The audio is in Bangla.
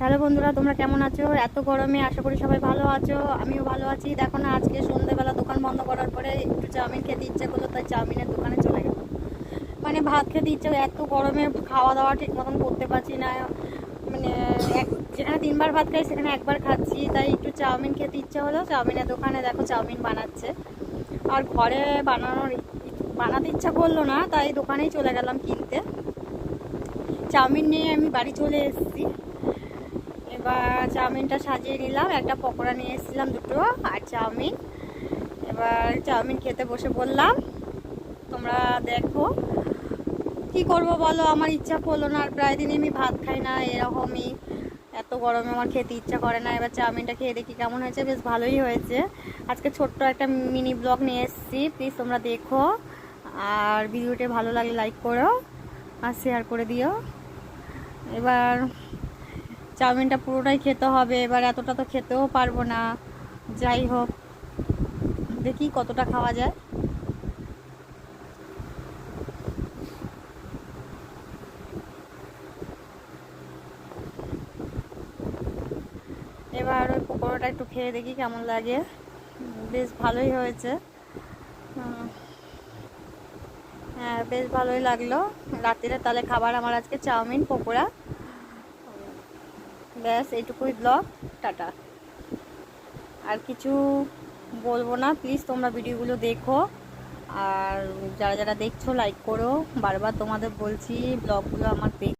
হ্যালো বন্ধুরা, তোমরা কেমন আছো? এত গরমে আশা করি সবাই ভালো আছো, আমিও ভালো আছি। দেখো না, আজকে সন্ধ্যেবেলা দোকান বন্ধ করার পরে একটু চাউমিন খেতে ইচ্ছা করল, তাই চাউমিনের দোকানে চলে গেল মানে ভাত খেতে ইচ্ছা, এত গরমে খাওয়া দাওয়া ঠিক মতন করতে পারছি না। মানে এক, যেখানে তিনবার ভাত খাই, সেখানে একবার খাচ্ছি। তাই একটু চাউমিন খেতে ইচ্ছা হলো, চাউমিনের দোকানে দেখো চাউমিন বানাচ্ছে। আর ঘরে বানানোর বানাতে ইচ্ছা করল না, তাই দোকানেই চলে গেলাম কিনতে। চাউমিন নিয়ে আমি বাড়ি চলে এসেছি। এবার চাউমিনটা সাজিয়ে নিলাম। একটা পকোড়া নিয়ে এসেছিলাম দুটো আর চাউমিন। এবার চাউমিন খেতে বসে বললাম, তোমরা দেখো, কি করব বলো? আমার ইচ্ছা করল না, আর প্রায় দিনই আমি ভাত খাই না, এরকমই। এত গরমে আমার খেতে ইচ্ছা করে না। এবার চাউমিনটা খেয়ে দেখি কেমন হয়েছে। বেশ ভালোই হয়েছে। আজকে ছোট্ট একটা মিনি ব্লগ নিয়ে এসেছি। প্লিজ তোমরা দেখো। আর ভিডিওটা ভালো লাগলে লাইক করো আর শেয়ার করে দিও। এবার চাউমিনটা পুরোটাই খেতে হবে, এবার এতটা তো খেতেও পারব না। যাই হোক, দেখি কতটা খাওয়া যায়। এবার ওই পকোড়াটা একটু খেয়ে দেখি কেমন লাগে। বেশ ভালোই হয়েছে। হ্যাঁ বেশ ভালোই লাগল। রাত্রিরে তাহলে খাবার আমার আজকে চাউমিন, পকোড়া। ব্যাস এটুকুই ব্লগ টাটা। আর কিছু বলব না প্লিজ তোমরা ভিডিওগুলো দেখো। আর যারা যারা দেখছ লাইক করো। বারবার তোমাদের বলছি ব্লগগুলো আমার দেখ